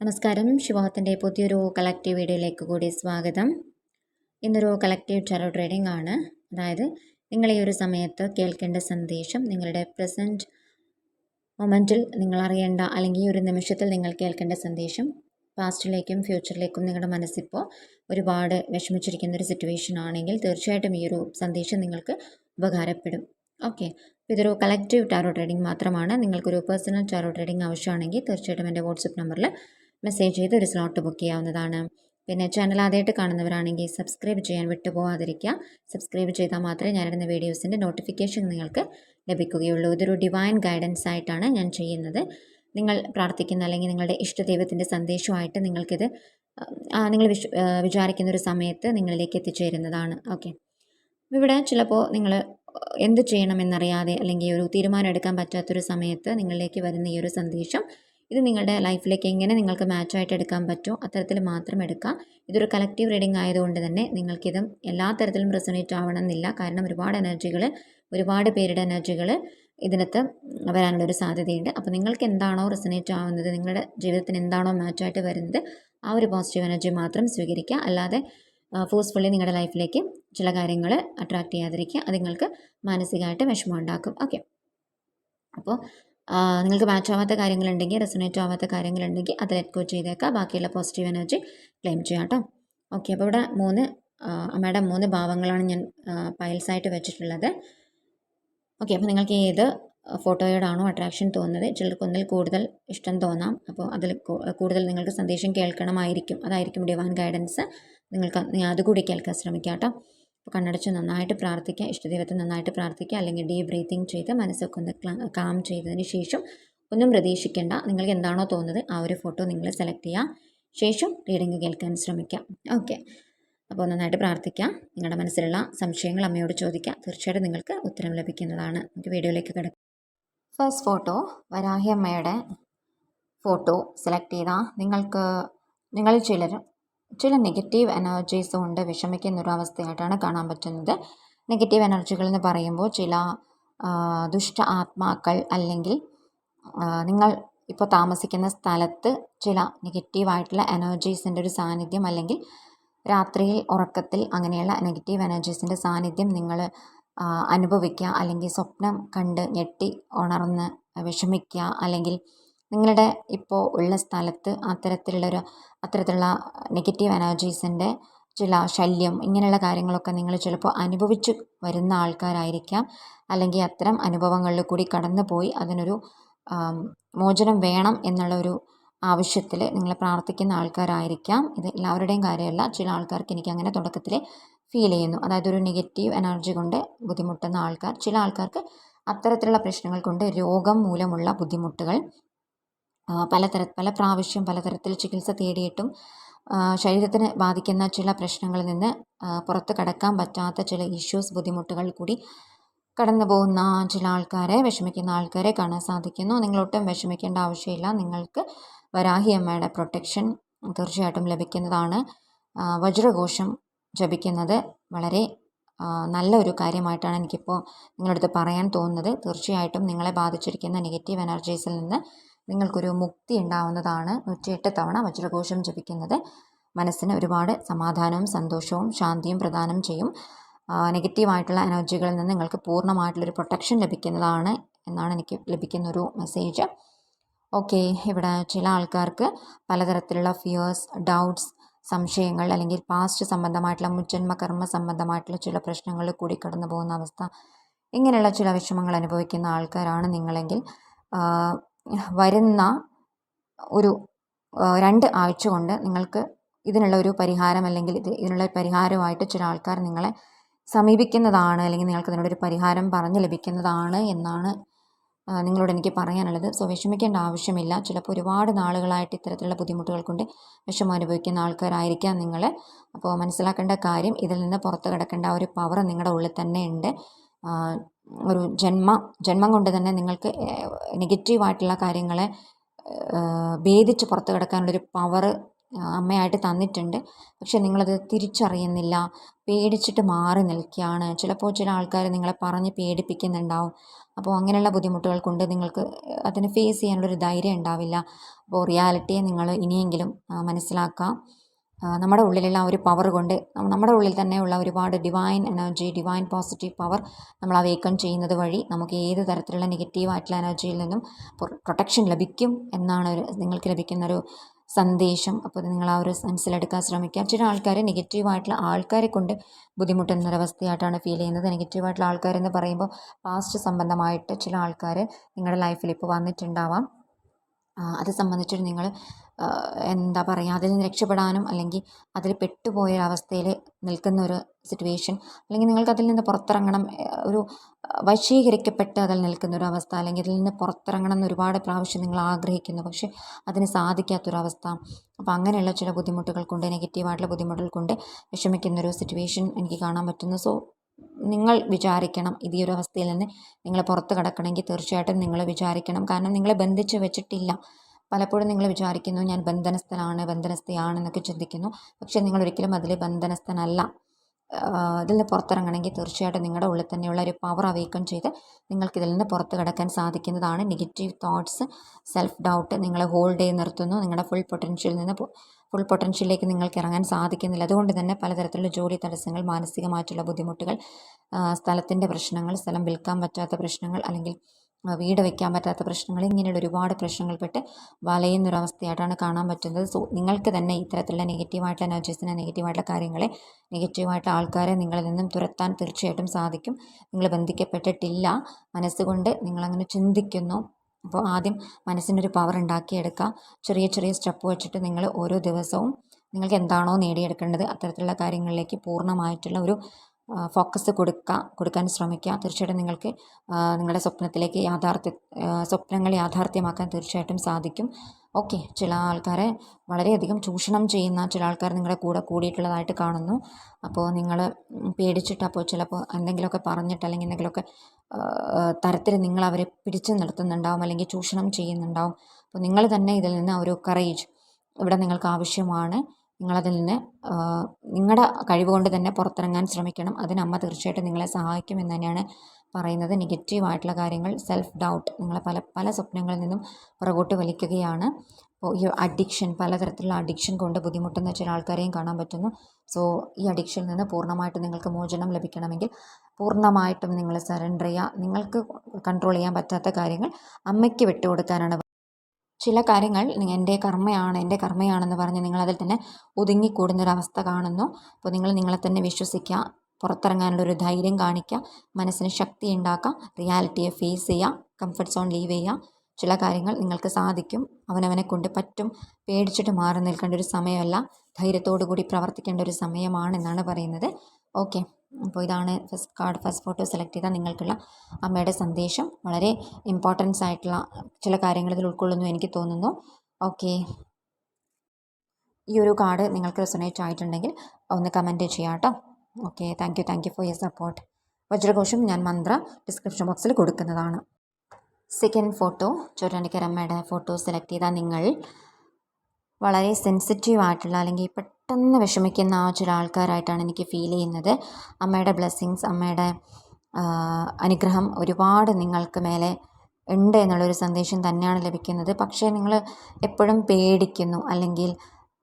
നമസ്കാരം. ശുഭത്തിന്റെ പുതിയൊരു കളക്റ്റീവ് വീഡിയോയിലേക്ക് കൂടി സ്വാഗതം. ഇന്നൊരു കളക്റ്റീവ് ടാരോ ട്രേഡിംഗ് ആണ്. അതായത് നിങ്ങൾ ഈ ഒരു സമയത്ത് കേൾക്കേണ്ട സന്ദേശം നിങ്ങളുടെ പ്രസന്റ് മൊമെന്റിൽ നിങ്ങൾ അറിയേണ്ട അല്ലെങ്കിൽ ഈ ഒരു നിമിഷത്തിൽ നിങ്ങൾ കേൾക്കേണ്ട സന്ദേശം പാസ്റ്റിലേക്കും ഫ്യൂച്ചറിലേക്കും നിങ്ങളുടെ മനസ്സിപ്പോൾ ഒരുപാട് വിഷമിച്ചിരിക്കുന്ന ഒരു സിറ്റുവേഷൻ ആണെങ്കിൽ തീർച്ചയായിട്ടും ഈ ഒരു സന്ദേശം നിങ്ങൾക്ക് ഉപകാരപ്പെടും. ഓക്കെ ഇതൊരു കളക്റ്റീവ് ടാരോ ട്രേഡിംഗ് മാത്രമാണ്. നിങ്ങൾക്കൊരു പേഴ്സണൽ ടാരോ ട്രേഡിംഗ് ആവശ്യമാണെങ്കിൽ തീർച്ചയായിട്ടും എന്റെ വാട്സപ്പ് നമ്പറിൽ മെസ്സേജ് ചെയ്ത് ഒരു സ്ലോട്ട് ബുക്ക് ചെയ്യാവുന്നതാണ്. പിന്നെ ചാനൽ ആദ്യമായിട്ട് കാണുന്നവരാണെങ്കിൽ സബ്സ്ക്രൈബ് ചെയ്യാൻ വിട്ടുപോകാതിരിക്കുക സബ്സ്ക്രൈബ് ചെയ്താൽ മാത്രമേ ഞാനിടുന്ന വീഡിയോസിന്റെ നോട്ടിഫിക്കേഷൻ നിങ്ങൾക്ക് ലഭിക്കുകയുള്ളൂ. ഇതൊരു ഡിവൈൻ ഗൈഡൻസ് ആയിട്ടാണ് ഞാൻ ചെയ്യുന്നത്. നിങ്ങൾ പ്രാർത്ഥിക്കുന്ന അല്ലെങ്കിൽ നിങ്ങളുടെ ഇഷ്ടദൈവത്തിന്റെ സന്ദേശമായിട്ട് നിങ്ങൾക്കിത് നിങ്ങൾ വിശ് വിചാരിക്കുന്ന ഒരു സമയത്ത് നിങ്ങളിലേക്ക് എത്തിച്ചേരുന്നതാണ്. ഓക്കെ ഇവിടെ ചിലപ്പോൾ നിങ്ങൾ എന്ത് ചെയ്യണമെന്നറിയാതെ അല്ലെങ്കിൽ ഒരു തീരുമാനം എടുക്കാൻ പറ്റാത്തൊരു സമയത്ത് നിങ്ങളിലേക്ക് വരുന്ന ഈ ഒരു സന്ദേശം ഇത് നിങ്ങളുടെ ലൈഫിലേക്ക് എങ്ങനെ നിങ്ങൾക്ക് മാച്ചായിട്ട് എടുക്കാൻ പറ്റുമോ അത്തരത്തിൽ മാത്രം എടുക്കാം. ഇതൊരു കളക്റ്റീവ് റീഡിംഗ് ആയതുകൊണ്ട് തന്നെ നിങ്ങൾക്കിതും എല്ലാ തരത്തിലും റെസൊനേറ്റ് ആവണമെന്നില്ല. കാരണം ഒരുപാട് എനർജികൾ ഒരുപാട് പേരുടെ എനർജികൾ ഇതിനകത്ത് വരാനുള്ളൊരു സാധ്യതയുണ്ട്. അപ്പോൾ നിങ്ങൾക്ക് എന്താണോ റെസനേറ്റ് ആവുന്നത് നിങ്ങളുടെ ജീവിതത്തിന് എന്താണോ മാച്ചായിട്ട് വരുന്നത് ആ ഒരു പോസിറ്റീവ് എനർജി മാത്രം സ്വീകരിക്കുക. അല്ലാതെ ഫോഴ്സ്ഫുള്ളി നിങ്ങളുടെ ലൈഫിലേക്ക് ചില കാര്യങ്ങൾ അട്രാക്റ്റ് ചെയ്യാതിരിക്കുക. അത് നിങ്ങൾക്ക് മാനസികമായിട്ട് വിഷമം ഉണ്ടാക്കും. ഓക്കെ അപ്പോൾ നിങ്ങൾക്ക് മാച്ച് ആവാത്ത കാര്യങ്ങളുണ്ടെങ്കിൽ റെസനേറ്റ് ആവാത്ത കാര്യങ്ങളുണ്ടെങ്കിൽ അത് ലെറ്റ് ഗോ ചെയ്തേക്കാം. ബാക്കിയുള്ള പോസിറ്റീവ് എനർജി ക്ലെയിം ചെയ്യാം കേട്ടോ ഓക്കെ അപ്പോൾ ഇവിടെ മൂന്ന് അമ്മയുടെ മൂന്ന് ഭാവങ്ങളാണ് ഞാൻ പൈൽസായിട്ട് വെച്ചിട്ടുള്ളത്. ഓക്കെ അപ്പോൾ നിങ്ങൾക്ക് ഏത് ഫോട്ടോയോടാണോ അട്രാക്ഷൻ തോന്നുന്നത് ചിലർക്ക് ഒന്നിൽ കൂടുതൽ ഇഷ്ടം തോന്നാം. അപ്പോൾ അതിൽ കൂടുതൽ നിങ്ങൾക്ക് സന്ദേശം കേൾക്കണമായിരിക്കും. അതായിരിക്കും ഡിവാൻ ഗൈഡൻസ് നിങ്ങൾക്ക് അതുകൂടി കേൾക്കാൻ ശ്രമിക്കാം കേട്ടോ കണ്ണടച്ച് നന്നായിട്ട് പ്രാർത്ഥിക്കുക ഇഷ്ടദൈവത്തെ നന്നായിട്ട് പ്രാർത്ഥിക്കുക അല്ലെങ്കിൽ ഡീപ് ബ്രീത്തിങ് ചെയ്ത് മനസ്സൊക്കെ ഒന്ന് കാം ചെയ്തതിന് ശേഷം ഒന്നും പ്രതീക്ഷിക്കേണ്ട. നിങ്ങൾക്ക് എന്താണോ തോന്നുന്നത് ആ ഒരു ഫോട്ടോ നിങ്ങൾ സെലക്ട് ചെയ്യുക. ശേഷം റീഡിങ് കേൾക്കാൻ ശ്രമിക്കാം ഓക്കെ. അപ്പോൾ നന്നായിട്ട് പ്രാർത്ഥിക്കാം നിങ്ങളുടെ മനസ്സിലുള്ള സംശയങ്ങൾ അമ്മയോട് ചോദിക്കുക. തീർച്ചയായിട്ടും നിങ്ങൾക്ക് ഉത്തരം ലഭിക്കുന്നതാണ്. നമുക്ക് വീഡിയോയിലേക്ക് കിടക്കുക ഫസ്റ്റ് ഫോട്ടോ വരാഹി അമ്മയുടെ ഫോട്ടോ സെലക്ട് ചെയ്താൽ നിങ്ങൾക്ക് നിങ്ങളിൽ ചിലർ ചില നെഗറ്റീവ് എനർജീസ് കൊണ്ട് വിഷമിക്കുന്ന ഒരു അവസ്ഥയായിട്ടാണ് കാണാൻ പറ്റുന്നത്. നെഗറ്റീവ് എനർജികൾ എന്ന് പറയുമ്പോൾ ചില ദുഷ്ട ആത്മാക്കൾ അല്ലെങ്കിൽ നിങ്ങൾ ഇപ്പോൾ താമസിക്കുന്ന സ്ഥലത്ത് ചില നെഗറ്റീവായിട്ടുള്ള എനർജീസിന്റെ ഒരു സാന്നിധ്യം അല്ലെങ്കിൽ രാത്രിയിൽ ഉറക്കത്തിൽ അങ്ങനെയുള്ള നെഗറ്റീവ് എനർജീസിന്റെ സാന്നിധ്യം നിങ്ങൾ അനുഭവിക്കുക അല്ലെങ്കിൽ സ്വപ്നം കണ്ട് ഞെട്ടി ഉണർന്ന് വിഷമിക്കുക അല്ലെങ്കിൽ നിങ്ങളുടെ ഇപ്പോൾ ഉള്ള സ്ഥലത്ത് അത്തരത്തിലുള്ളൊരു അത്തരത്തിലുള്ള നെഗറ്റീവ് എനർജീസിന്റെ ചില ശല്യം ഇങ്ങനെയുള്ള കാര്യങ്ങളൊക്കെ നിങ്ങൾ ചിലപ്പോൾ അനുഭവിച്ച് വരുന്ന ആൾക്കാരായിരിക്കാം. അല്ലെങ്കിൽ അത്തരം അനുഭവങ്ങളിൽ കൂടി കടന്നു പോയി അതിനൊരു മോചനം വേണം എന്നുള്ളൊരു ആവശ്യത്തിൽ നിങ്ങൾ പ്രാർത്ഥിക്കുന്ന ആൾക്കാരായിരിക്കാം. ഇത് എല്ലാവരുടെയും കാര്യമല്ല. ചില ആൾക്കാർക്ക് എനിക്ക് അങ്ങനെ തുടക്കത്തിൽ ഫീൽ ചെയ്യുന്നു. അതായത് ഒരു നെഗറ്റീവ് എനർജി കൊണ്ട് ബുദ്ധിമുട്ടുന്ന ആൾക്കാർ ചില ആൾക്കാർക്ക് അത്തരത്തിലുള്ള പ്രശ്നങ്ങൾ കൊണ്ട് രോഗം മൂലമുള്ള ബുദ്ധിമുട്ടുകൾ പലതര പല പ്രാവശ്യം പലതരത്തിൽ ചികിത്സ തേടിയിട്ടും ശരീരത്തിന് ബാധിക്കുന്ന ചില പ്രശ്നങ്ങളിൽ നിന്ന് പുറത്ത് കടക്കാൻ പറ്റാത്ത ചില ഇഷ്യൂസ് ബുദ്ധിമുട്ടുകൾ കൂടി കടന്നു പോകുന്ന ചില ആൾക്കാരെ വിഷമിക്കുന്ന ആൾക്കാരെ കാണാൻ സാധിക്കുന്നു. നിങ്ങളൊട്ടും വിഷമിക്കേണ്ട ആവശ്യമില്ല. നിങ്ങൾക്ക് വരാഹി അമ്മയുടെ പ്രൊട്ടക്ഷൻ തീർച്ചയായിട്ടും ലഭിക്കുന്നതാണ്. വജ്രഘോഷം ജപിക്കുന്നത് വളരെ നല്ല ഒരു കാര്യമായിട്ടാണ് എനിക്കിപ്പോൾ നിങ്ങളടുത്ത് പറയാൻ തോന്നുന്നത്. തീർച്ചയായിട്ടും നിങ്ങളെ ബാധിച്ചിരിക്കുന്ന നെഗറ്റീവ് എനർജീസിൽ നിന്ന് നിങ്ങൾക്കൊരു മുക്തി ഉണ്ടാവുന്നതാണ് നൂറ്റിയെട്ട് തവണ വജ്രഘോഷം ജപിക്കുന്നത്. മനസ്സിന് ഒരുപാട് സമാധാനവും സന്തോഷവും ശാന്തിയും പ്രദാനം ചെയ്യും. നെഗറ്റീവായിട്ടുള്ള എനർജികളിൽ നിന്ന് നിങ്ങൾക്ക് പൂർണമായിട്ടുള്ളൊരു പ്രൊട്ടക്ഷൻ ലഭിക്കുന്നതാണ് എന്നാണ് എനിക്ക് ലഭിക്കുന്നൊരു മെസ്സേജ് ഓക്കെ ഇവിടെ ചില ആൾക്കാർക്ക് പലതരത്തിലുള്ള ഫിയേഴ്സ് ഡൗട്ട്സ് സംശയങ്ങൾ അല്ലെങ്കിൽ പാസ്റ്റ് സംബന്ധമായിട്ടുള്ള മുജ്ജന്മ കർമ്മ സംബന്ധമായിട്ടുള്ള ചില പ്രശ്നങ്ങൾ കൂടി കടന്നു പോകുന്ന അവസ്ഥ. ഇങ്ങനെയുള്ള ചില വിഷമങ്ങൾ അനുഭവിക്കുന്ന ആൾക്കാരാണ് നിങ്ങളെങ്കിൽ. വരുന്ന ഒരു രണ്ട് ആഴ്ച കൊണ്ട് നിങ്ങൾക്ക് ഇതിനുള്ള ഒരു പരിഹാരം അല്ലെങ്കിൽ ഇത് ഇതിനുള്ള പരിഹാരമായിട്ട് ചില ആൾക്കാർ നിങ്ങളെ സമീപിക്കുന്നതാണ് അല്ലെങ്കിൽ നിങ്ങൾക്ക് ഇതിനോടൊരു പരിഹാരം പറഞ്ഞ് ലഭിക്കുന്നതാണ് എന്നാണ് നിങ്ങളോട് എനിക്ക് പറയാനുള്ളത്. സോ വിഷമിക്കേണ്ട ആവശ്യമില്ല. ചിലപ്പോൾ ഒരുപാട് നാളുകളായിട്ട് ഇത്തരത്തിലുള്ള ബുദ്ധിമുട്ടുകൾ കൊണ്ട് വിഷമം അനുഭവിക്കുന്ന ആൾക്കാരായിരിക്കാം നിങ്ങൾ. അപ്പോൾ മനസ്സിലാക്കേണ്ട കാര്യം ഇതിൽ നിന്ന് പുറത്ത് കിടക്കേണ്ട ഒരു പവർ നിങ്ങളുടെ ഉള്ളിൽ തന്നെ ഉണ്ട്. ഒരു ജന്മ ജന്മം കൊണ്ട് തന്നെ നിങ്ങൾക്ക് നെഗറ്റീവായിട്ടുള്ള കാര്യങ്ങളെ ഭേദിച്ച് പുറത്ത് കിടക്കാനുള്ളൊരു പവർ അമ്മയായിട്ട് തന്നിട്ടുണ്ട്. പക്ഷെ നിങ്ങളത് തിരിച്ചറിയുന്നില്ല. പേടിച്ചിട്ട് മാറി നിൽക്കുകയാണ്. ചിലപ്പോൾ ചില ആൾക്കാർ നിങ്ങളെ പറഞ്ഞ് പേടിപ്പിക്കുന്നുണ്ടാവും. അപ്പോൾ അങ്ങനെയുള്ള ബുദ്ധിമുട്ടുകൾ കൊണ്ട് നിങ്ങൾക്ക് അതിനെ ഫേസ് ചെയ്യാനുള്ളൊരു ധൈര്യം ഉണ്ടാവില്ല. അപ്പോൾ റിയാലിറ്റിയെ നിങ്ങൾ ഇനിയെങ്കിലും മനസ്സിലാക്കാം. നമ്മുടെ ഉള്ളിലുള്ള ഒരു പവർ കൊണ്ട് നമ്മുടെ ഉള്ളിൽ തന്നെയുള്ള ഒരുപാട് divine energy divine positive power നമ്മൾ അവേക്കൺ ചെയ്യുന്നത് വഴി നമുക്ക് ഏത് തരത്തിലുള്ള നെഗറ്റീവ് ആയിട്ടുള്ള എനർജിയിൽ നിന്നും പ്രൊട്ടക്ഷൻ ലഭിക്കും എന്നാണ് ഒരു നിങ്ങൾക്ക് ലഭിക്കുന്നൊരു സന്ദേശം. അപ്പോൾ നിങ്ങൾ ആ ഒരു മനസ്സിലെടുക്കാൻ ശ്രമിക്കുക. ചില ആൾക്കാർ നെഗറ്റീവായിട്ടുള്ള ആൾക്കാരെ കൊണ്ട് ബുദ്ധിമുട്ടുന്ന ഒരവസ്ഥയായിട്ടാണ് ഫീൽ ചെയ്യുന്നത്. നെഗറ്റീവായിട്ടുള്ള ആൾക്കാരെന്ന് പറയുമ്പോൾ പാസ്റ്റ് സംബന്ധമായിട്ട് ചില ആൾക്കാർ നിങ്ങളുടെ ലൈഫിൽ ഇപ്പോൾ വന്നിട്ടുണ്ടാവാം. അത് സംബന്ധിച്ചിട്ട് നിങ്ങൾ എന്താ പറയുക അതിൽ നിന്ന് രക്ഷപ്പെടാനും അല്ലെങ്കിൽ അതിൽ പെട്ടുപോയ അവസ്ഥയിൽ നിൽക്കുന്ന ഒരു സിറ്റുവേഷൻ അല്ലെങ്കിൽ നിങ്ങൾക്ക് അതിൽ നിന്ന് പുറത്തിറങ്ങണം ഒരു വശീകരിക്കപ്പെട്ട് അതിൽ നിൽക്കുന്ന ഒരു അവസ്ഥ അല്ലെങ്കിൽ അതിൽ നിന്ന് പുറത്തിറങ്ങണം എന്ന് ഒരുപാട് പ്രാവശ്യം നിങ്ങൾ ആഗ്രഹിക്കുന്നു. പക്ഷേ അതിന് സാധിക്കാത്തൊരവസ്ഥ. അപ്പോൾ അങ്ങനെയുള്ള ചില ബുദ്ധിമുട്ടുകൾ കൊണ്ട് നെഗറ്റീവായിട്ടുള്ള ബുദ്ധിമുട്ടുകൾ കൊണ്ട് വിഷമിക്കുന്ന ഒരു സിറ്റുവേഷൻ എനിക്ക് കാണാൻ പറ്റുന്നു. സോ നിങ്ങൾ വിചാരിക്കണം ഇത് ഈ ഒരു അവസ്ഥയിൽ നിന്ന് നിങ്ങൾ പുറത്ത് കിടക്കണമെങ്കിൽ തീർച്ചയായിട്ടും നിങ്ങൾ വിചാരിക്കണം. കാരണം നിങ്ങളെ ബന്ധിച്ച് വെച്ചിട്ടില്ല. പലപ്പോഴും നിങ്ങൾ വിചാരിക്കുന്നു ഞാൻ ബന്ധനസ്ഥനാണ് ബന്ധനസ്ഥയാണെന്നൊക്കെ ചിന്തിക്കുന്നു. പക്ഷേ നിങ്ങൾ ഒരിക്കലും അതിൽ ബന്ധനസ്ഥനല്ല ഇതിൽ നിന്ന് പുറത്തിറങ്ങണമെങ്കിൽ തീർച്ചയായിട്ടും നിങ്ങളുടെ ഉള്ളിൽ തന്നെയുള്ള ഒരു പവർ അവേക്കൺ ചെയ്ത് നിങ്ങൾക്ക് ഇതിൽ നിന്ന് പുറത്ത് കിടക്കാൻ സാധിക്കുന്നതാണ് നെഗറ്റീവ് തോട്ട്സ് സെൽഫ് ഡൗട്ട് നിങ്ങളെ ഹോൾഡ് ചെയ്ത് നിർത്തുന്നു. നിങ്ങളുടെ ഫുൾ പൊട്ടൻഷ്യലിൽ നിന്ന് ഫുൾ പൊട്ടൻഷ്യലിലേക്ക് നിങ്ങൾക്ക് ഇറങ്ങാൻ സാധിക്കുന്നില്ല. അതുകൊണ്ട് തന്നെ പലതരത്തിലുള്ള ജോലി തടസ്സങ്ങൾ മാനസികമായിട്ടുള്ള ബുദ്ധിമുട്ടുകൾ സ്ഥലത്തിന്റെ പ്രശ്നങ്ങൾ സ്ഥലം വിൽക്കാൻ പറ്റാത്ത പ്രശ്നങ്ങൾ അല്ലെങ്കിൽ വീട് വെക്കാൻ പറ്റാത്ത പ്രശ്നങ്ങൾ ഇങ്ങനെയുള്ള ഒരുപാട് പ്രശ്നങ്ങൾപ്പെട്ട് വലയുന്നൊരവസ്ഥയായിട്ടാണ് കാണാൻ പറ്റുന്നത്. സോ നിങ്ങൾക്ക് തന്നെ ഇത്തരത്തിലുള്ള നെഗറ്റീവായിട്ടുള്ള എനർജീസിനെ നെഗറ്റീവായിട്ടുള്ള കാര്യങ്ങളെ നെഗറ്റീവായിട്ടുള്ള ആൾക്കാരെ നിങ്ങളിൽ നിന്നും തുരത്താൻ തീർച്ചയായിട്ടും സാധിക്കും. നിങ്ങൾ ബന്ധിക്കപ്പെട്ടിട്ടില്ല. മനസ്സുകൊണ്ട് നിങ്ങളങ്ങനെ ചിന്തിക്കുന്നു. അപ്പോൾ ആദ്യം മനസ്സിനൊരു പവർ ഉണ്ടാക്കിയെടുക്കുക. ചെറിയ ചെറിയ സ്റ്റെപ്പ് വെച്ചിട്ട് നിങ്ങൾ ഓരോ ദിവസവും നിങ്ങൾക്ക് എന്താണോ നേടിയെടുക്കേണ്ടത് അത്തരത്തിലുള്ള കാര്യങ്ങളിലേക്ക് പൂർണമായിട്ടുള്ള ഒരു ഫോക്കസ് കൊടുക്കുക കൊടുക്കാൻ ശ്രമിക്കുക തീർച്ചയായിട്ടും നിങ്ങൾക്ക് നിങ്ങളുടെ സ്വപ്നത്തിലേക്ക് യാഥാർത്ഥ്യ സ്വപ്നങ്ങൾ യാഥാർത്ഥ്യമാക്കാൻ തീർച്ചയായിട്ടും സാധിക്കും. ഓക്കെ ചില ആൾക്കാരെ വളരെയധികം ചൂഷണം ചെയ്യുന്ന ചില ആൾക്കാർ നിങ്ങളുടെ കൂടെ കൂടിയിട്ടുള്ളതായിട്ട് കാണുന്നു. അപ്പോൾ നിങ്ങൾ പേടിച്ചിട്ട് അപ്പോൾ ചിലപ്പോൾ എന്തെങ്കിലുമൊക്കെ പറഞ്ഞിട്ട് അല്ലെങ്കിൽ എന്തെങ്കിലുമൊക്കെ തരത്തിൽ നിങ്ങൾ അവരെ പിടിച്ചു നിർത്തുന്നുണ്ടാവും അല്ലെങ്കിൽ ചൂഷണം ചെയ്യുന്നുണ്ടാവും. അപ്പോൾ നിങ്ങൾ തന്നെ ഇതിൽ നിന്ന് ഒരു കറേജ് ഇവിടെ നിങ്ങൾക്ക് ആവശ്യമാണ്. നിങ്ങളതിൽ നിന്ന് നിങ്ങളുടെ കഴിവ് കൊണ്ട് തന്നെ പുറത്തിറങ്ങാൻ ശ്രമിക്കണം. അതിന് അമ്മ തീർച്ചയായിട്ടും നിങ്ങളെ സഹായിക്കുമെന്ന് തന്നെയാണ് പറയുന്നത്. നെഗറ്റീവായിട്ടുള്ള കാര്യങ്ങൾ സെൽഫ് ഡൗട്ട് നിങ്ങളെ പല പല സ്വപ്നങ്ങളിൽ നിന്നും പുറകോട്ട് വലിക്കുകയാണ്. അപ്പോൾ ഈ അഡിക്ഷൻ പലതരത്തിലുള്ള അഡിക്ഷൻ കൊണ്ട് ബുദ്ധിമുട്ടുന്ന ചില ആൾക്കാരെയും കാണാൻ പറ്റുന്നു. സോ ഈ അഡിക്ഷനിൽ നിന്ന് പൂർണമായിട്ടും നിങ്ങൾക്ക് മോചനം ലഭിക്കണമെങ്കിൽ പൂർണമായിട്ടും നിങ്ങൾ സറണ്ടർ ചെയ്യുക. നിങ്ങൾക്ക് കൺട്രോൾ ചെയ്യാൻ പറ്റാത്ത കാര്യങ്ങൾ അമ്മയ്ക്ക് വിട്ടുകൊടുക്കാനാണ് ചില കാര്യങ്ങൾ എന്റെ കർമ്മയാണ് എന്റെ കർമ്മയാണെന്ന് പറഞ്ഞ് നിങ്ങളതിൽ തന്നെ ഒതുങ്ങിക്കൂടുന്നൊരവസ്ഥ കാണുന്നു. അപ്പോൾ നിങ്ങൾ നിങ്ങളെ തന്നെ വിശ്വസിക്കുക പുറത്തിറങ്ങാനുള്ളൊരു ധൈര്യം കാണിക്കുക മനസ്സിന് ശക്തി ഉണ്ടാക്കുക റിയാലിറ്റിയെ ഫേസ് ചെയ്യുക കംഫർട്ട് സോൺ ലീവ് ചെയ്യുക. ചില കാര്യങ്ങൾ നിങ്ങൾക്ക് സാധിക്കും അവനവനെ കൊണ്ട് പറ്റും. പേടിച്ചിട്ട് മാറി നിൽക്കേണ്ട ഒരു സമയമല്ല. ധൈര്യത്തോടു കൂടി പ്രവർത്തിക്കേണ്ട ഒരു സമയമാണെന്നാണ് പറയുന്നത്. ഓക്കെ. അപ്പോൾ ഇതാണ് first card first photo select ചെയ്താൽ നിങ്ങൾക്കുള്ള അമ്മയുടെ സന്ദേശം. വളരെ ഇമ്പോർട്ടൻസ് ആയിട്ടുള്ള ചില കാര്യങ്ങൾ ഇതിൽ ഉൾക്കൊള്ളുന്നു എനിക്ക് തോന്നുന്നു. ഓക്കെ ഈ ഒരു കാർഡ് നിങ്ങൾക്ക് റെസൊനേറ്റ് ആയിട്ടുണ്ടെങ്കിൽ ഒന്ന് കമന്റ് ചെയ്യാം കേട്ടോ. Okay thank you thank you for your support വജ്രഘോഷം ഞാൻ മന്ത്ര ഡിസ്ക്രിപ്ഷൻ ബോക്സിൽ കൊടുക്കുന്നതാണ്. സെക്കൻഡ് ഫോട്ടോ ചോരണിക്കരമ്മയുടെ ഫോട്ടോ സെലക്ട് ചെയ്താൽ നിങ്ങൾ വളരെ സെൻസിറ്റീവ് ആയിട്ടുള്ള അല്ലെങ്കിൽ പെട്ടെന്ന് വിഷമിക്കുന്ന ആ ചില ആൾക്കാരായിട്ടാണ് എനിക്ക് ഫീൽ ചെയ്യുന്നത്. അമ്മയുടെ ബ്ലെസ്സിങ്സ് അമ്മയുടെ അനുഗ്രഹം ഒരുപാട് നിങ്ങൾക്ക് മേലെ ഉണ്ട് എന്നുള്ളൊരു സന്ദേശം തന്നെയാണ് ലഭിക്കുന്നത്. പക്ഷേ നിങ്ങൾ എപ്പോഴും പേടിക്കുന്നു അല്ലെങ്കിൽ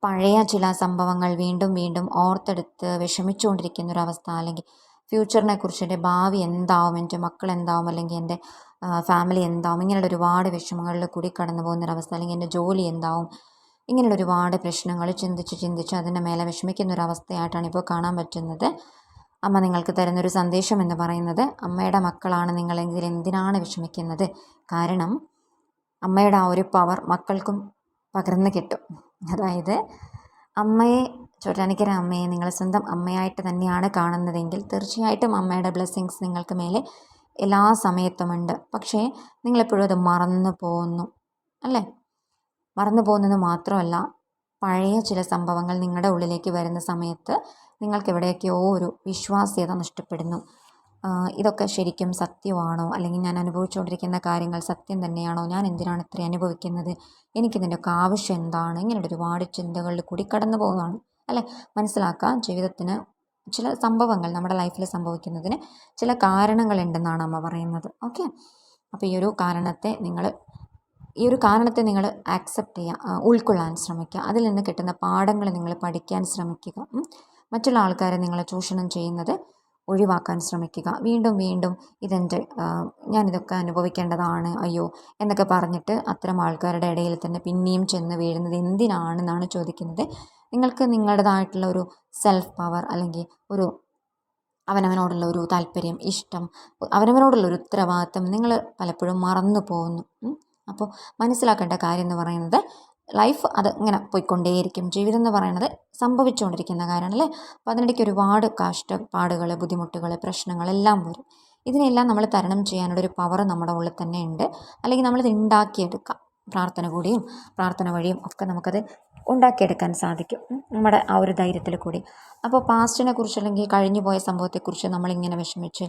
പഴയ ചില സംഭവങ്ങൾ വീണ്ടും വീണ്ടും ഓർത്തെടുത്ത് വിഷമിച്ചുകൊണ്ടിരിക്കുന്ന ഒരു അവസ്ഥ അല്ലെങ്കിൽ ഫ്യൂച്ചറിനെ കുറിച്ച് എന്റെ ഭാവി എന്താവും എന്റെ മക്കൾ എന്താവും അല്ലെങ്കിൽ എന്റെ ഫാമിലി എന്താവും ഇങ്ങനെയുള്ള ഒരുപാട് വിഷമങ്ങളിൽ കൂടി കടന്നു പോകുന്നൊരവസ്ഥ അല്ലെങ്കിൽ എന്റെ ജോലി എന്താവും ഇങ്ങനെയുള്ള ഒരുപാട് പ്രശ്നങ്ങൾ ചിന്തിച്ച് ചിന്തിച്ച് അതിന്റെ മേലെ വിഷമിക്കുന്ന ഒരു അവസ്ഥയായിട്ടാണ് ഇപ്പോൾ കാണാൻ പറ്റുന്നത്. അമ്മ നിങ്ങൾക്ക് തരുന്നൊരു സന്ദേശം എന്ന് പറയുന്നത് അമ്മയുടെ മക്കളാണ് നിങ്ങളെങ്കിൽ എന്തിനാണ് വിഷമിക്കുന്നത്? കാരണം അമ്മയുടെ ആ ഒരു പവർ മക്കൾക്കും പകർന്നു കിട്ടും. അതായത് അമ്മയെ ചോറ്റാനിക്കര അമ്മയെ നിങ്ങൾ സ്വന്തം അമ്മയായിട്ട് തന്നെയാണ് കാണുന്നതെങ്കിൽ തീർച്ചയായിട്ടും അമ്മയുടെ ബ്ലെസ്സിങ്സ് നിങ്ങൾക്ക് മേലെ എല്ലാ സമയത്തുമുണ്ട്. പക്ഷേ നിങ്ങളെപ്പോഴും അത് മറന്നു പോകുന്നു. അല്ലേ? മറന്നു പോകുന്നത് മാത്രമല്ല പഴയ ചില സംഭവങ്ങൾ നിങ്ങളുടെ ഉള്ളിലേക്ക് വരുന്ന സമയത്ത് നിങ്ങൾക്ക് എവിടെയൊക്കെയോ ഒരു വിശ്വാസ്യത നഷ്ടപ്പെടുന്നു. ഇതൊക്കെ ശരിക്കും സത്യമാണോ? അല്ലെങ്കിൽ ഞാൻ അനുഭവിച്ചുകൊണ്ടിരിക്കുന്ന കാര്യങ്ങൾ സത്യം തന്നെയാണോ? ഞാൻ എന്തിനാണ് ഇത്ര അനുഭവിക്കുന്നത്? എനിക്കിതിന്റെയൊക്കെ ആവശ്യം എന്താണ്? ഇങ്ങനെയുള്ള ഒരുപാട് ചിന്തകളിൽ കൂടി കടന്നു പോകുന്നതാണ്. അല്ലെ? മനസ്സിലാക്കുക ജീവിതത്തിന് ചില സംഭവങ്ങൾ നമ്മുടെ ലൈഫിൽ സംഭവിക്കുന്നതിന് ചില കാരണങ്ങളുണ്ടെന്നാണ് അമ്മ പറയുന്നത്. ഓക്കെ അപ്പോൾ ഈ ഒരു കാരണത്തെ നിങ്ങൾ ഈ ഒരു കാരണത്തെ നിങ്ങൾ ആക്സെപ്റ്റ് ചെയ്യുക ഉൾക്കൊള്ളാൻ ശ്രമിക്കുക അതിൽ നിന്ന് കിട്ടുന്ന പാഠങ്ങൾ നിങ്ങൾ പഠിക്കാൻ ശ്രമിക്കുക. മറ്റുള്ള ആൾക്കാരെ നിങ്ങൾ ചൂഷണം ചെയ്യുന്നത് ഒഴിവാക്കാൻ ശ്രമിക്കുക. വീണ്ടും വീണ്ടും ഇതെന്റെ ഞാനിതൊക്കെ അനുഭവിക്കേണ്ടതാണ് അയ്യോ എന്നൊക്കെ പറഞ്ഞിട്ട് അത്തരം ആൾക്കാരുടെ ഇടയിൽ തന്നെ പിന്നെയും ചെന്ന് വീഴുന്നത് എന്തിനാണെന്നാണ് ചോദിക്കുന്നത്. നിങ്ങൾക്ക് നിങ്ങളുടേതായിട്ടുള്ള ഒരു സെൽഫ് പവർ അല്ലെങ്കിൽ ഒരു അവനവനോടുള്ള ഒരു താല്പര്യം ഇഷ്ടം അവനവനോടുള്ള ഒരു ഉത്തരവാദിത്തം നിങ്ങൾ പലപ്പോഴും മറന്നു പോകുന്നു. അപ്പോൾ മനസ്സിലാക്കേണ്ട കാര്യം എന്ന് പറയുന്നത് ലൈഫ് അത് ഇങ്ങനെ പോയിക്കൊണ്ടേയിരിക്കും. ജീവിതം എന്ന് പറയുന്നത് സംഭവിച്ചുകൊണ്ടിരിക്കുന്ന കാര്യമാണ് അല്ലേ അപ്പോൾ അതിനിടയ്ക്ക് ഒരുപാട് കഷ്ടപ്പാടുകൾ ബുദ്ധിമുട്ടുകൾ പ്രശ്നങ്ങളെല്ലാം വരും. ഇതിനെല്ലാം നമ്മൾ തരണം ചെയ്യാനുള്ളൊരു പവർ നമ്മുടെ ഉള്ളിൽ തന്നെ ഉണ്ട്. അല്ലെങ്കിൽ നമ്മളിത് ഉണ്ടാക്കിയെടുക്കാം പ്രാർത്ഥന കൂടിയും പ്രാർത്ഥന വഴിയും ഒക്കെ നമുക്കത് ഉണ്ടാക്കിയെടുക്കാൻ സാധിക്കും. നമ്മുടെ ആ ഒരു ധൈര്യത്തിൽ കൂടി. അപ്പോൾ പാസ്റ്റിനെ കുറിച്ച് അല്ലെങ്കിൽ കഴിഞ്ഞു പോയ സംഭവത്തെക്കുറിച്ച് നമ്മളിങ്ങനെ വിഷമിച്ച്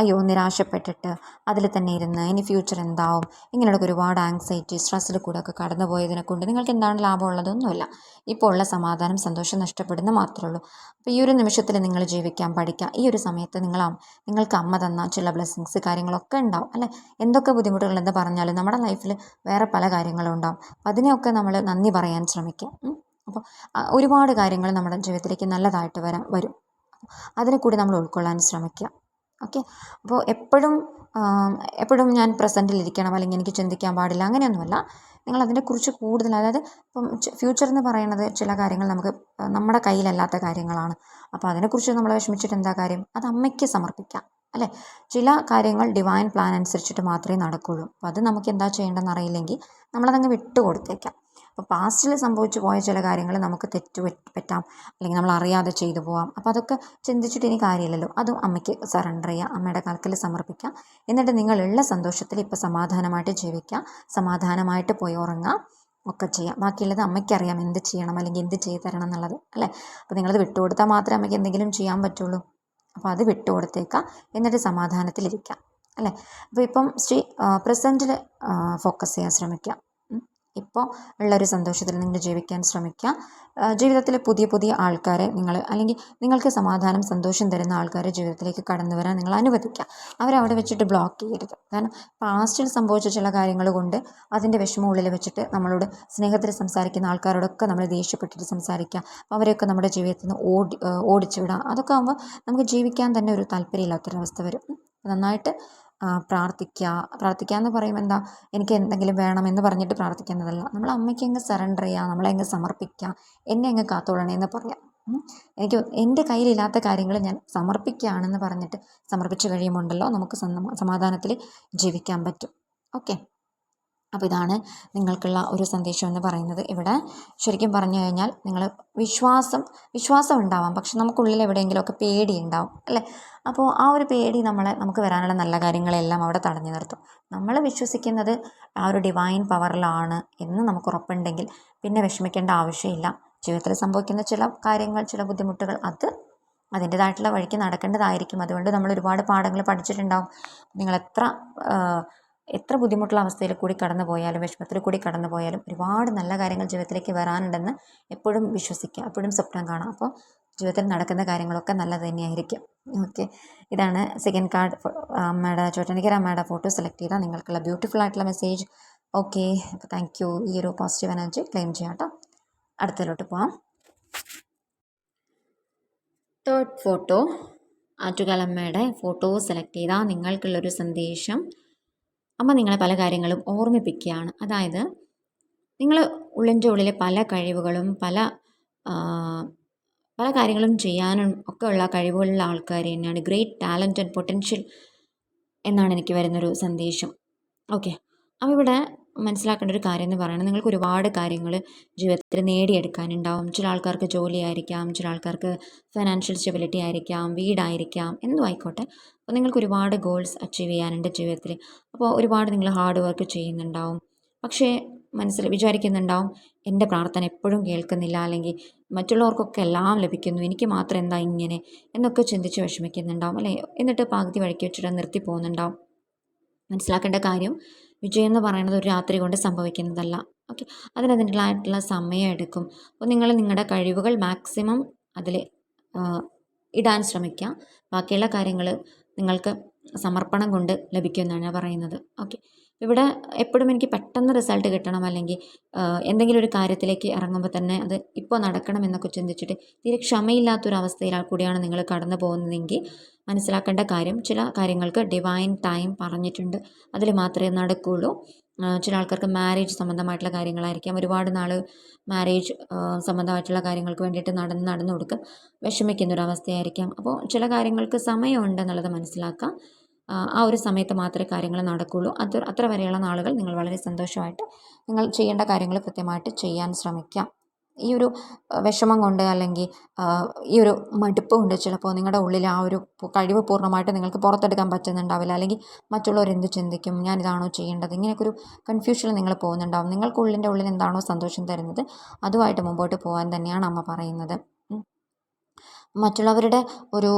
അയ്യോ നിരാശപ്പെട്ടിട്ട് അതിൽ തന്നെ ഇരുന്ന് ഇനി ഫ്യൂച്ചർ എന്താവും? ഇങ്ങനെയുള്ള ഒരുപാട് ആങ്സൈറ്റി സ്ട്രെസ്സിൽ കൂടെ ഒക്കെ കടന്നു പോയതിനെ കൊണ്ട് നിങ്ങൾക്ക് എന്താണ് ലാഭമുള്ളതൊന്നുമില്ല ഇപ്പോൾ ഉള്ള സമാധാനം സന്തോഷം നഷ്ടപ്പെടുന്ന മാത്രമേ ഉള്ളൂ. അപ്പോൾ ഈ ഒരു നിമിഷത്തിൽ നിങ്ങൾ ജീവിക്കാൻ പഠിക്കുക ഈ ഒരു സമയത്ത് നിങ്ങൾ നിങ്ങൾക്ക് അമ്മ തന്ന ചില ബ്ലെസ്സിങ്സ് കാര്യങ്ങളൊക്കെ ഉണ്ടാവും അല്ലേ? എന്തൊക്കെ ബുദ്ധിമുട്ടുകൾ എന്ന് പറഞ്ഞാലും നമ്മുടെ ലൈഫിൽ വേറെ പല കാര്യങ്ങളും ഉണ്ടാവും. അതിനെയൊക്കെ നമ്മൾ നന്ദി പറയാൻ ശ്രമിക്കുക അപ്പോൾ ഒരുപാട് കാര്യങ്ങൾ നമ്മുടെ ജീവിതത്തിലേക്ക് നല്ലതായിട്ട് വരാൻ വരും. അതിനെ കൂടി നമ്മൾ ഉൾക്കൊള്ളാൻ ശ്രമിക്കുക ഓക്കെ? അപ്പോൾ എപ്പോഴും എപ്പോഴും ഞാൻ പ്രസന്റിലിരിക്കണം അല്ലെങ്കിൽ എനിക്ക് ചിന്തിക്കാൻ പാടില്ല അങ്ങനെയൊന്നുമല്ല. നിങ്ങൾ അതിനെക്കുറിച്ച് കൂടുതൽ അതായത് ഇപ്പം ഫ്യൂച്ചർ എന്ന് പറയുന്നത് ചില കാര്യങ്ങൾ നമുക്ക് നമ്മുടെ കയ്യിലല്ലാത്ത കാര്യങ്ങളാണ്. അപ്പോൾ അതിനെക്കുറിച്ച് നമ്മൾ വിഷമിച്ചിട്ട് എന്താ കാര്യം? അത് അമ്മയ്ക്ക് സമർപ്പിക്കാം അല്ലേ? ചില കാര്യങ്ങൾ ഡിവൈൻ പ്ലാൻ അനുസരിച്ചിട്ട് മാത്രമേ നടക്കുകയുള്ളൂ അപ്പോൾ അത് നമുക്ക് എന്താ ചെയ്യേണ്ടതെന്ന് അറിയില്ലെങ്കിൽ നമ്മളതങ്ങ് വിട്ടു കൊടുത്തേക്കാം അപ്പോൾ പാസ്റ്റിൽ സംഭവിച്ചു പോയ ചില കാര്യങ്ങൾ നമുക്ക് തെറ്റ് പറ്റ്. അല്ലെങ്കിൽ നമ്മൾ അറിയാതെ ചെയ്തു പോവാം. അപ്പോൾ അതൊക്കെ ചിന്തിച്ചിട്ട് ഇനി കാര്യമില്ലല്ലോ. അതും അമ്മയ്ക്ക് സറണ്ടർ ചെയ്യുക അമ്മയുടെ കാൽക്കൽ സമർപ്പിക്കാം. എന്നിട്ട് നിങ്ങളുള്ള സന്തോഷത്തിൽ ഇപ്പോൾ സമാധാനമായിട്ട് ജീവിക്കുക സമാധാനമായിട്ട് പോയി ഉറങ്ങുക ഒക്കെ ചെയ്യാം. ബാക്കിയുള്ളത് അമ്മയ്ക്കറിയാം. എന്ത് ചെയ്യണം? അല്ലെങ്കിൽ എന്ത് ചെയ്തു തരണം എന്നുള്ളത്. അല്ലേ? അപ്പോൾ നിങ്ങളത് വിട്ടുകൊടുത്താൽ മാത്രമേ അമ്മയ്ക്ക് എന്തെങ്കിലും ചെയ്യാൻ പറ്റുള്ളൂ. അപ്പോൾ അത് വിട്ടുകൊടുത്തേക്കാം എന്നിട്ട് സമാധാനത്തിലിരിക്കാം. അല്ലേ? അപ്പോൾ ഇപ്പം ശ്രീ പ്രസന്റിൽ ഫോക്കസ് ചെയ്യാൻ ശ്രമിക്കുക ഉം. ഇപ്പോൾ ഉള്ളൊരു സന്തോഷത്തിൽ നിങ്ങൾ ജീവിക്കാൻ ശ്രമിക്കുക ജീവിതത്തിലെ പുതിയ പുതിയ ആൾക്കാരെ നിങ്ങൾ അല്ലെങ്കിൽ നിങ്ങൾക്ക് സമാധാനം സന്തോഷം തരുന്ന ആൾക്കാരെ ജീവിതത്തിലേക്ക് കടന്നു വരാൻ നിങ്ങൾ അനുവദിക്കുക അവരവിടെ വെച്ചിട്ട് ബ്ലോക്ക് ചെയ്യരുത്. കാരണം പാസ്റ്റിൽ സംഭവിച്ച ചില കാര്യങ്ങൾ കൊണ്ട് അതിന്റെ വിഷമം ഉള്ളിൽ വെച്ചിട്ട് നമ്മളോട് സ്നേഹത്തിൽ സംസാരിക്കുന്ന ആൾക്കാരോടൊക്കെ നമ്മൾ ദേഷ്യപ്പെട്ടിട്ട് സംസാരിക്കുക അവരെയൊക്കെ നമ്മുടെ ജീവിതത്തിൽ നിന്ന് ഓടി ഓടിച്ചു അതൊക്കെ ആകുമ്പോൾ നമുക്ക് ജീവിക്കാൻ തന്നെ ഒരു താല്പര്യമില്ലാത്തൊരവസ്ഥ വരും. നന്നായിട്ട് പ്രാർത്ഥിക്കുക പ്രാർത്ഥിക്കുക എന്ന് പറയുമ്പോൾ എന്താ എനിക്ക് എന്തെങ്കിലും വേണമെന്ന് പറഞ്ഞിട്ട് പ്രാർത്ഥിക്കുന്നതല്ല. നമ്മൾ അമ്മയ്ക്ക് അങ്ങ് സറണ്ടർ ചെയ്യുക നമ്മളെ അങ്ങ് സമർപ്പിക്കുക എന്നെ അങ്ങ് കാത്തോളണേ എന്ന് പറയാം. എനിക്ക് എന്റെ കയ്യിലില്ലാത്ത കാര്യങ്ങൾ ഞാൻ സമർപ്പിക്കുകയാണെന്ന് പറഞ്ഞിട്ട് സമർപ്പിച്ച് കഴിയുമുണ്ടല്ലോ നമുക്ക് സമാധാനത്തിൽ ജീവിക്കാൻ പറ്റും. ഓക്കെ. അപ്പോൾ ഇതാണ് നിങ്ങൾക്കുള്ള ഒരു സന്ദേശം എന്ന് പറയുന്നത്. ഇവിടെ ശരിക്കും പറഞ്ഞു കഴിഞ്ഞാൽ നിങ്ങൾ വിശ്വാസം വിശ്വാസം ഉണ്ടാവാം. പക്ഷെ നമുക്കുള്ളിൽ എവിടെയെങ്കിലുമൊക്കെ പേടി ഉണ്ടാവും അല്ലേ? അപ്പോൾ ആ ഒരു പേടി നമ്മളെ നമുക്ക് വരാനുള്ള നല്ല കാര്യങ്ങളെല്ലാം അവിടെ തടഞ്ഞു നിർത്തും. നമ്മൾ വിശ്വസിക്കുന്നത് ആ ഒരു ഡിവൈൻ പവറിലാണ് എന്ന് നമുക്ക് ഉറപ്പുണ്ടെങ്കിൽ പിന്നെ വിഷമിക്കേണ്ട ആവശ്യമില്ല. ജീവിതത്തിൽ സംഭവിക്കുന്ന ചില കാര്യങ്ങൾ ചില ബുദ്ധിമുട്ടുകൾ അത് അതിന്റേതായിട്ടുള്ള വഴിക്ക് നടക്കേണ്ടതായിരിക്കും. അതുകൊണ്ട് നമ്മൾ ഒരുപാട് പാഠങ്ങൾ പഠിച്ചിട്ടുണ്ടാവും. നിങ്ങൾ എത്ര എത്ര ബുദ്ധിമുട്ടുള്ള അവസ്ഥയിൽ കൂടി കടന്നു പോയാലും വിഷമത്തിൽ കൂടി കടന്നു പോയാലും ഒരുപാട് നല്ല കാര്യങ്ങൾ ജീവിതത്തിലേക്ക് വരാനുണ്ടെന്ന് എപ്പോഴും വിശ്വസിക്കുക എപ്പോഴും സ്വപ്നം കാണാം അപ്പോൾ ജീവിതത്തിൽ നടക്കുന്ന കാര്യങ്ങളൊക്കെ നല്ലത് തന്നെയായിരിക്കും. ഓക്കെ. ഇതാണ് സെക്കൻഡ് കാർഡ് അമ്മയുടെ ചോട്ടനിക്കര അമ്മയുടെ ഫോട്ടോ സെലക്ട് ചെയ്താൽ നിങ്ങൾക്കുള്ള ബ്യൂട്ടിഫുൾ ആയിട്ടുള്ള മെസ്സേജ് ഓക്കെ. അപ്പോൾ താങ്ക് യു ഈ ഒരു പോസിറ്റീവ് എനർജി ക്ലെയിം ചെയ്യാം കേട്ടോ. അടുത്തതിലോട്ട് പോവാം. തേർഡ് ഫോട്ടോ ആറ്റുകാലമ്മയുടെ ഫോട്ടോ സെലക്ട് ചെയ്താൽ നിങ്ങൾക്കുള്ളൊരു സന്ദേശം. അമ്മ നിങ്ങളെ പല കാര്യങ്ങളും ഓർമ്മിപ്പിക്കുകയാണ്. അതായത് നിങ്ങൾ ഉള്ളിന്റെ ഉള്ളിലെ പല കഴിവുകളും പല പല കാര്യങ്ങളും ചെയ്യാനും ഒക്കെ ഉള്ള കഴിവുകളുള്ള ആൾക്കാർ തന്നെയാണ്. ഗ്രേറ്റ് ടാലന്റ് ആൻഡ് പൊട്ടൻഷ്യൽ എന്നാണ് എനിക്ക് വരുന്നൊരു സന്ദേശം. ഓക്കെ അപ്പോൾ ഇവിടെ മനസ്സിലാക്കേണ്ട ഒരു കാര്യം എന്ന് പറയുന്നത് നിങ്ങൾക്ക് ഒരുപാട് കാര്യങ്ങൾ ജീവിതത്തിൽ നേടിയെടുക്കാനുണ്ടാവും. ചില ആൾക്കാർക്ക് ജോലി ആയിരിക്കാം ചില ആൾക്കാർക്ക് ഫിനാൻഷ്യൽ സ്റ്റെബിലിറ്റി ആയിരിക്കാം വീടായിരിക്കാം എന്തും ആയിക്കോട്ടെ. അപ്പോൾ നിങ്ങൾക്ക് ഒരുപാട് ഗോൾസ് അച്ചീവ് ചെയ്യാനുണ്ട് ജീവിതത്തിൽ അപ്പോൾ ഒരുപാട് നിങ്ങൾ ഹാർഡ് വർക്ക് ചെയ്യുന്നുണ്ടാവും. പക്ഷേ മനസ്സിൽ വിചാരിക്കുന്നുണ്ടാവും എന്റെ പ്രാർത്ഥന എപ്പോഴും കേൾക്കുന്നില്ല അല്ലെങ്കിൽ മറ്റുള്ളവർക്കൊക്കെ എല്ലാം ലഭിക്കുന്നു എനിക്ക് മാത്രം എന്താ ഇങ്ങനെ എന്നൊക്കെ ചിന്തിച്ച് വിഷമിക്കുന്നുണ്ടാവും അല്ലേ? എന്നിട്ട് പകുതി വഴിക്ക് വെച്ചിട്ട് നിർത്തി പോകുന്നുണ്ടാവും. മനസ്സിലാക്കേണ്ട കാര്യം വിജയം എന്ന് പറയുന്നത് ഒരു രാത്രി കൊണ്ട് സംഭവിക്കുന്നതല്ല. ഓക്കെ. അതിനതിന്റെതായിട്ടുള്ള സമയം എടുക്കും. അപ്പോൾ നിങ്ങൾ നിങ്ങളുടെ കഴിവുകൾ മാക്സിമം അതിൽ ഇടാൻ ശ്രമിക്കുക. ബാക്കിയുള്ള കാര്യങ്ങൾ നിങ്ങൾക്ക് സമർപ്പണം കൊണ്ട് ലഭിക്കുമെന്നാണ് പറയുന്നത്. ഓക്കെ ഇവിടെ എപ്പോഴും എനിക്ക് പെട്ടെന്ന് റിസൾട്ട് കിട്ടണം അല്ലെങ്കിൽ എന്തെങ്കിലും ഒരു കാര്യത്തിലേക്ക് ഇറങ്ങുമ്പോൾ തന്നെ അത് ഇപ്പോൾ നടക്കണം എന്നൊക്കെ ചിന്തിച്ചിട്ട് തീരെ ക്ഷമയില്ലാത്തൊരവസ്ഥയിൽ കൂടിയാണ് നിങ്ങൾ കടന്നു പോകുന്നതെങ്കിൽ മനസ്സിലാക്കേണ്ട കാര്യം ചില കാര്യങ്ങൾക്ക് ഡിവൈൻ ടൈം പറഞ്ഞിട്ടുണ്ട്. അതിൽ മാത്രമേ നടക്കുകയുള്ളൂ ചില ആൾക്കാർക്ക് മാരേജ് സംബന്ധമായിട്ടുള്ള കാര്യങ്ങളായിരിക്കാം. ഒരുപാട് നാൾ മാരേജ് സംബന്ധമായിട്ടുള്ള കാര്യങ്ങൾക്ക് വേണ്ടിയിട്ട് നടന്ന് നടന്നു കൊടുക്കുക വിഷമിക്കുന്നൊരവസ്ഥയായിരിക്കാം. അപ്പോൾ ചില കാര്യങ്ങൾക്ക് സമയമുണ്ടെന്നുള്ളത് മനസ്സിലാക്കുക ആ ഒരു സമയത്ത് മാത്രമേ കാര്യങ്ങൾ നടക്കുകയുള്ളൂ അത് അത്ര വരെയുള്ള നാളുകൾ നിങ്ങൾ വളരെ സന്തോഷമായിട്ട് നിങ്ങൾ ചെയ്യേണ്ട കാര്യങ്ങൾ കൃത്യമായിട്ട് ചെയ്യാൻ ശ്രമിക്കാം. ഈ ഒരു വിഷമം കൊണ്ട് അല്ലെങ്കിൽ ഈ ഒരു മടുപ്പ് കൊണ്ട് ചിലപ്പോൾ നിങ്ങളുടെ ഉള്ളിൽ ആ ഒരു കഴിവ് പൂർണമായിട്ട് നിങ്ങൾക്ക് പുറത്തെടുക്കാൻ പറ്റുന്നുണ്ടാവില്ല. അല്ലെങ്കിൽ മറ്റുള്ളവർ എന്ത് ചിന്തിക്കും ഞാൻ ഇതാണോ ചെയ്യേണ്ടത്? ഇങ്ങനെയൊക്കെ ഒരു കൺഫ്യൂഷനിൽ നിങ്ങൾ പോകുന്നുണ്ടാവും. നിങ്ങൾക്ക് ഉള്ളിന്റെ ഉള്ളിൽ എന്താണോ സന്തോഷം തരുന്നത് അതുമായിട്ട് മുമ്പോട്ട് പോകാൻ തന്നെയാണ് അമ്മ പറയുന്നത്. മറ്റുള്ളവരുടെ ഒരു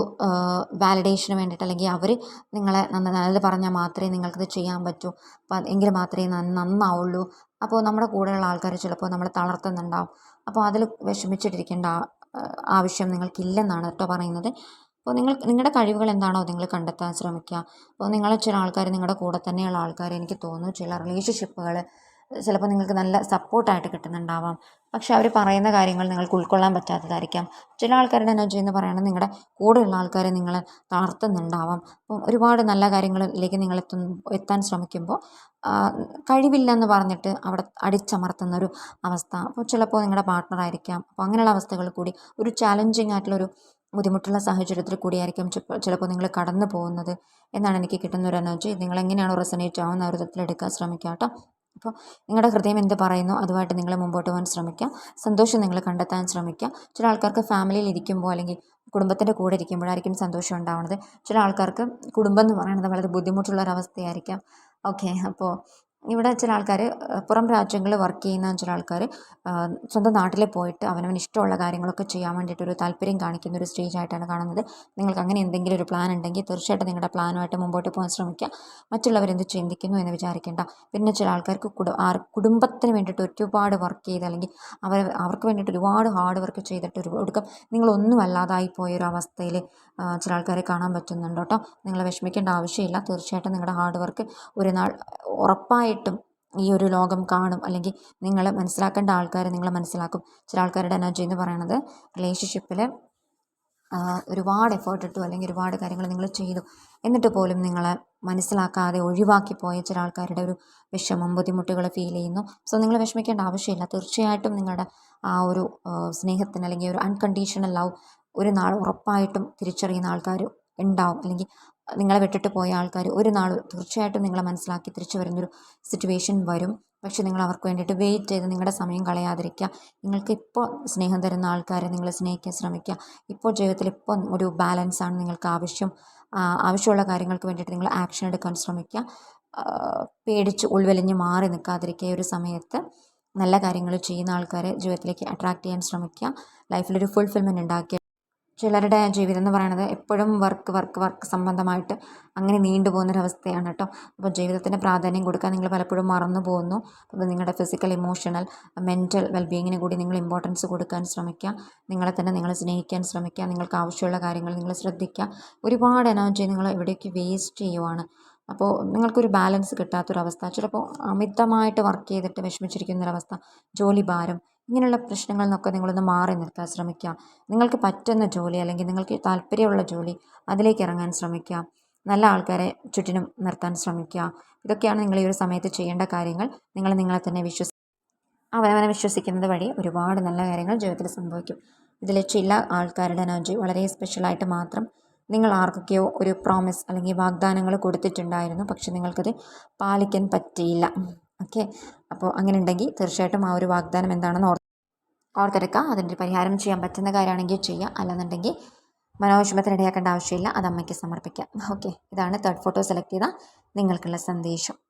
വാലിഡേഷന് വേണ്ടിയിട്ട് അല്ലെങ്കിൽ അവർ നിങ്ങളെ നന്ന നല്ലത് പറഞ്ഞാൽ മാത്രമേ നിങ്ങൾക്കിത് ചെയ്യാൻ പറ്റൂ. അപ്പം എങ്കിൽ മാത്രമേ നന്നാവുള്ളൂ. അപ്പോൾ നമ്മുടെ കൂടെയുള്ള ആൾക്കാർ ചിലപ്പോൾ നമ്മളെ തളർത്തുന്നുണ്ടാവും. അപ്പോൾ അതിൽ വിഷമിച്ചിട്ടിരിക്കേണ്ട ആവശ്യം നിങ്ങൾക്കില്ലെന്നാണ് കേട്ടോ പറയുന്നത്. അപ്പോൾ നിങ്ങൾ നിങ്ങളുടെ കഴിവുകൾ എന്താണോ നിങ്ങൾ കണ്ടെത്താൻ ശ്രമിക്കുക. അപ്പോൾ നിങ്ങളെ ചില ആൾക്കാർ നിങ്ങളുടെ കൂടെ തന്നെയുള്ള ആൾക്കാർ എനിക്ക് തോന്നുന്നു. ചില റിലേഷൻഷിപ്പുകൾ ചിലപ്പോൾ നിങ്ങൾക്ക് നല്ല സപ്പോർട്ടായിട്ട് കിട്ടുന്നുണ്ടാവാം. പക്ഷെ അവർ പറയുന്ന കാര്യങ്ങൾ നിങ്ങൾക്ക് ഉൾക്കൊള്ളാൻ പറ്റാത്തതായിരിക്കാം. ചില ആൾക്കാരുടെ എനർജി എന്ന് പറയുന്നത് നിങ്ങളുടെ കൂടെയുള്ള ആൾക്കാരെ നിങ്ങൾ താഴ്ത്തുന്നുണ്ടാവാം അപ്പം ഒരുപാട് നല്ല കാര്യങ്ങളിലേക്ക് നിങ്ങൾ എത്തും എത്താൻ ശ്രമിക്കുമ്പോൾ കഴിവില്ലെന്ന് പറഞ്ഞിട്ട് അവിടെ അടിച്ചമർത്തുന്ന ഒരു അവസ്ഥ. അപ്പോൾ ചിലപ്പോൾ നിങ്ങളുടെ പാർട്ട്ണറായിരിക്കാം അപ്പോൾ അങ്ങനെയുള്ള അവസ്ഥകൾ കൂടി ഒരു ചാലഞ്ചിങ് ആയിട്ടുള്ളൊരു ബുദ്ധിമുട്ടുള്ള സാഹചര്യത്തിൽ കൂടിയായിരിക്കും ചിലപ്പോൾ നിങ്ങൾ കടന്നു പോകുന്നത്. എന്നാണ് എനിക്ക് കിട്ടുന്ന ഒരു എനർജി. നിങ്ങൾ എങ്ങനെയാണോ റെസനേറ്റ് ആവുന്ന ഒരു തരത്തിൽ എടുക്കാൻ ശ്രമിക്കുക കേട്ടോ. അപ്പോൾ നിങ്ങളുടെ ഹൃദയം എന്ത് പറയുന്നു അതുമായിട്ട് നിങ്ങൾ മുമ്പോട്ട് പോകാൻ ശ്രമിക്കുക സന്തോഷം നിങ്ങൾ കണ്ടെത്താൻ ശ്രമിക്കുക ചില ആൾക്കാർക്ക് ഫാമിലിയിൽ ഇരിക്കുമ്പോൾ അല്ലെങ്കിൽ കുടുംബത്തിന്റെ കൂടെ ഇരിക്കുമ്പോഴായിരിക്കും സന്തോഷം ഉണ്ടാവുന്നത്. ചില ആൾക്കാർക്ക് കുടുംബം എന്ന് പറയുന്നത് വളരെ ബുദ്ധിമുട്ടുള്ള ഒരവസ്ഥയായിരിക്കാം ഓക്കെ അപ്പോൾ ഇവിടെ ചില ആൾക്കാർ പുറം രാജ്യങ്ങളിൽ വർക്ക് ചെയ്യുന്ന ചില ആൾക്കാർ സ്വന്തം നാട്ടിൽ പോയിട്ട് അവനവൻ ഇഷ്ടമുള്ള കാര്യങ്ങളൊക്കെ ചെയ്യാൻ വേണ്ടിയിട്ടൊരു താല്പര്യം കാണിക്കുന്ന ഒരു സ്റ്റേജ് ആയിട്ടാണ് കാണുന്നത്. നിങ്ങൾക്ക് അങ്ങനെ എന്തെങ്കിലും ഒരു പ്ലാൻ ഉണ്ടെങ്കിൽ തീർച്ചയായിട്ടും നിങ്ങളുടെ പ്ലാനുമായിട്ട് മുമ്പോട്ട് പോകാൻ ശ്രമിക്കുക. മറ്റുള്ളവരെന്ത് ചിന്തിക്കുന്നു എന്ന് വിചാരിക്കേണ്ട. പിന്നെ ചില ആൾക്കാർക്ക് കുടുംബത്തിന് വേണ്ടിയിട്ട് ഒരുപാട് വർക്ക് ചെയ്ത് അല്ലെങ്കിൽ അവർ അവർക്ക് വേണ്ടിയിട്ട് ഒരുപാട് ഹാർഡ് വർക്ക് ചെയ്തിട്ട് ഒരു ഒടുക്കം നിങ്ങളൊന്നും അല്ലാതായി പോയൊരു അവസ്ഥയിൽ ചില ആൾക്കാരെ കാണാൻ പറ്റുന്നുണ്ട് കേട്ടോ. വിഷമിക്കേണ്ട ആവശ്യമില്ല. തീർച്ചയായിട്ടും നിങ്ങളുടെ ഹാർഡ് വർക്ക് ഒരു നാൾ ഉറപ്പായിട്ടും ഈ ഒരു ലോകം കാണും. അല്ലെങ്കിൽ നിങ്ങൾ മനസ്സിലാക്കേണ്ട ആൾക്കാരെ നിങ്ങളെ മനസ്സിലാക്കും. ചില ആൾക്കാരുടെ എനർജി എന്ന് പറയുന്നത് റിലേഷൻഷിപ്പിൽ ഒരുപാട് എഫേർട്ട് ഇട്ടു അല്ലെങ്കിൽ ഒരുപാട് കാര്യങ്ങൾ നിങ്ങൾ ചെയ്തു. എന്നിട്ട് പോലും നിങ്ങളെ മനസ്സിലാക്കാതെ ഒഴിവാക്കി പോയ ചില ആൾക്കാരുടെ ഒരു വിഷമം ബുദ്ധിമുട്ടുകൾ ഫീൽ ചെയ്യുന്നു. സോ നിങ്ങൾ വിഷമിക്കേണ്ട ആവശ്യമില്ല. തീർച്ചയായിട്ടും നിങ്ങളുടെ ആ ഒരു സ്നേഹത്തിന് അല്ലെങ്കിൽ ഒരു അൺകണ്ടീഷണൽ ലവ് ഒരു നാൾ ഉറപ്പായിട്ടും തിരിച്ചറിയുന്ന ആൾക്കാർ ഉണ്ടാവും. അല്ലെങ്കിൽ നിങ്ങളെ വിട്ടിട്ട് പോയ ആൾക്കാർ ഒരു നാൾ തീർച്ചയായിട്ടും നിങ്ങളെ മനസ്സിലാക്കി തിരിച്ചു വരുന്നൊരു സിറ്റുവേഷൻ വരും. പക്ഷെ നിങ്ങൾ അവർക്ക് വേണ്ടിയിട്ട് വെയിറ്റ് ചെയ്ത് നിങ്ങളുടെ സമയം കളയാതിരിക്കുക. നിങ്ങൾക്ക് ഇപ്പോൾ സ്നേഹം തരുന്ന ആൾക്കാരെ നിങ്ങൾ സ്നേഹിക്കാൻ ശ്രമിക്കുക. ഇപ്പോൾ ജീവിതത്തിൽ ഇപ്പോൾ ഒരു ബാലൻസാണ് നിങ്ങൾക്ക് ആവശ്യം. ആവശ്യമുള്ള കാര്യങ്ങൾക്ക് വേണ്ടിയിട്ട് നിങ്ങൾ ആക്ഷൻ എടുക്കാൻ ശ്രമിക്കുക. പേടിച്ച് ഉൾവലിഞ്ഞ് മാറി നിൽക്കാതിരിക്കുക ഒരു സമയത്ത്. നല്ല കാര്യങ്ങൾ ചെയ്യുന്ന ആൾക്കാരെ ജീവിതത്തിലേക്ക് അട്രാക്റ്റ് ചെയ്യാൻ ശ്രമിക്കുക. ലൈഫിലൊരു ഫുൾഫിൽമെന്റ് ഉണ്ടാക്കി ചിലരുടെ ജീവിതം എന്ന് പറയുന്നത് എപ്പോഴും വർക്ക് വർക്ക് വർക്ക് സംബന്ധമായിട്ട് അങ്ങനെ നീണ്ടു പോകുന്നൊരവസ്ഥയാണ് കേട്ടോ അപ്പോൾ ജീവിതത്തിന് പ്രാധാന്യം കൊടുക്കാൻ നിങ്ങൾ പലപ്പോഴും മറന്നു പോകുന്നു. അപ്പോൾ നിങ്ങളുടെ ഫിസിക്കൽ ഇമോഷണൽ മെന്റൽ വെൽബീയിങ്ങിന് കൂടി നിങ്ങൾ ഇമ്പോർട്ടൻസ് കൊടുക്കാൻ ശ്രമിക്കുക. നിങ്ങളെ തന്നെ നിങ്ങൾ സ്നേഹിക്കാൻ ശ്രമിക്കുക. നിങ്ങൾക്ക് ആവശ്യമുള്ള കാര്യങ്ങൾ നിങ്ങൾ ശ്രദ്ധിക്കുക. ഒരുപാട് എനർജി നിങ്ങൾ എവിടേക്ക് വേസ്റ്റ് ചെയ്യുവാണ്. അപ്പോൾ നിങ്ങൾക്കൊരു ബാലൻസ് കിട്ടാത്തൊരവസ്ഥ. ചിലപ്പോൾ അമിതമായിട്ട് വർക്ക് ചെയ്തിട്ട് വിഷമിച്ചിരിക്കുന്നൊരവസ്ഥ. ജോലി ഭാരം ഇങ്ങനെയുള്ള പ്രശ്നങ്ങളിൽ നിന്നൊക്കെ നിങ്ങളൊന്ന് മാറി നിർത്താൻ ശ്രമിക്കുക. നിങ്ങൾക്ക് പറ്റുന്ന ജോലി അല്ലെങ്കിൽ നിങ്ങൾക്ക് താല്പര്യമുള്ള ജോലി അതിലേക്ക് ഇറങ്ങാൻ ശ്രമിക്കുക. നല്ല ആൾക്കാരെ ചുറ്റിനും നിർത്താൻ ശ്രമിക്കുക. ഇതൊക്കെയാണ് നിങ്ങൾ ഈ ഒരു സമയത്ത് ചെയ്യേണ്ട കാര്യങ്ങൾ. നിങ്ങൾ നിങ്ങളെ തന്നെ വിശ്വസി അവനവനെ വിശ്വസിക്കുന്നത് വഴി ഒരുപാട് നല്ല കാര്യങ്ങൾ ജീവിതത്തിൽ സംഭവിക്കും. ഇതിൽ ചില ആൾക്കാരുടെ എനർജി വളരെ സ്പെഷ്യലായിട്ട് മാത്രം നിങ്ങൾ ആർക്കൊക്കെയോ ഒരു പ്രോമിസ് അല്ലെങ്കിൽ വാഗ്ദാനങ്ങൾ കൊടുത്തിട്ടുണ്ടായിരുന്നു. പക്ഷെ നിങ്ങൾക്കത് പാലിക്കാൻ പറ്റിയില്ല. ഓക്കെ. അപ്പോൾ അങ്ങനെ ഉണ്ടെങ്കിൽ തീർച്ചയായിട്ടും ആ ഒരു വാഗ്ദാനം എന്താണെന്ന് ഓർത്ത് ഓർത്തെടുക്കുക. അതിന്റെ പരിഹാരം ചെയ്യാൻ പറ്റുന്ന കാര്യമാണെങ്കിൽ ചെയ്യുക. അല്ലെന്നുണ്ടെങ്കിൽ മനോവിഷമത്തിന് ഇടയാക്കേണ്ട ആവശ്യമില്ല. അത് അമ്മയ്ക്ക് സമർപ്പിക്കാം. ഓക്കെ. ഇതാണ് തേർഡ് ഫോട്ടോ സെലക്ട് ചെയ്ത നിങ്ങൾക്കുള്ള സന്ദേശം.